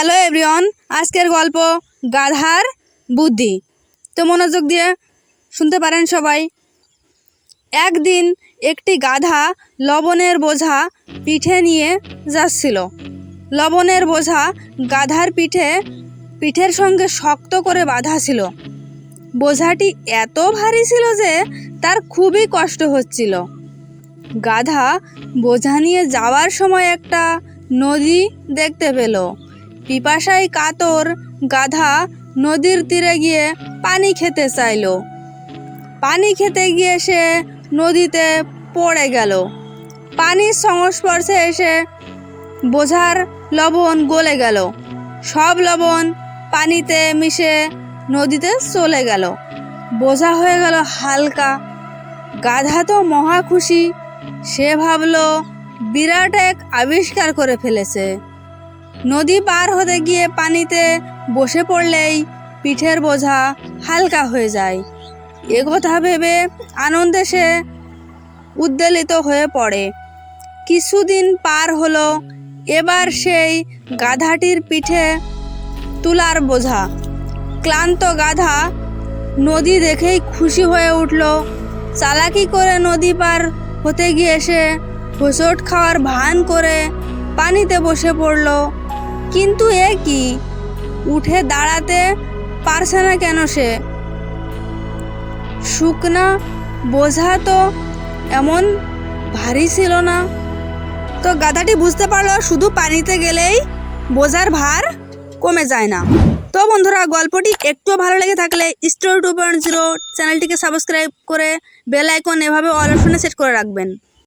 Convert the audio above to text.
Hello everyone, আজকের গল্প গাধার বুদ্ধি। তো মনোযোগ দিয়ে শুনতে পারেন সবাই। একদিন একটি গাধা লবণের বোঝা পিঠে নিয়ে যাচ্ছিল। লবণের বোঝা গাধার পিঠে, পিঠের সঙ্গে শক্ত করে বাঁধা ছিল। বোঝাটি এত ভারী ছিল যে তার খুবই কষ্ট হচ্ছিল। গাধা বোঝা নিয়ে যাওয়ার সময় একটা নদী দেখতে পেল। পিপাসায় কাতর গাধা নদীর তীরে গিয়ে পানি খেতে চাইলো। পানি খেতে গিয়ে সে নদীতে পড়ে গেল। পানির সংস্পর্শে এসে বোঝার লবণ গলে গেল। সব লবণ পানিতে মিশে নদীতে চলে গেল। বোঝা হয়ে গেল হালকা। গাধা তো মহা খুশি। সে ভাবল, বিরাট এক আবিষ্কার করে ফেলেছে। নদী পার হতে গিয়ে পানিতে বসে পড়লেই পিঠের বোঝা হালকা হয়ে যায়। এ কথা ভেবে আনন্দে সে উদ্বেলিত হয়ে পড়ে। কিছুদিন পার হলো, এবার সেই গাধাটির পিঠে তুলার বোঝা। ক্লান্ত গাধা নদী দেখেই খুশি হয়ে উঠল। চালাকি করে নদী পার হতে গিয়ে সে হোঁচট খাওয়ার ভান করে পানিতে বসে পড়ল। কিন্তু এ কি? উঠে দাঁড়াতে পারছে না কেন সে? শুকনা বোঝা তো এমন ভারী ছিল না। তো গাধাটি বুঝতে পারল শুধু পানিতে গেলেই বোঝার ভার কমে যায় না। তো বন্ধুরা, গল্পটি একটু ভালো লেগে থাকলে স্টোর টু পয়েন্ট জিরো চ্যানেলটিকে সাবস্ক্রাইব করে বেল আইকন এভাবে অল সেট করে রাখবেন।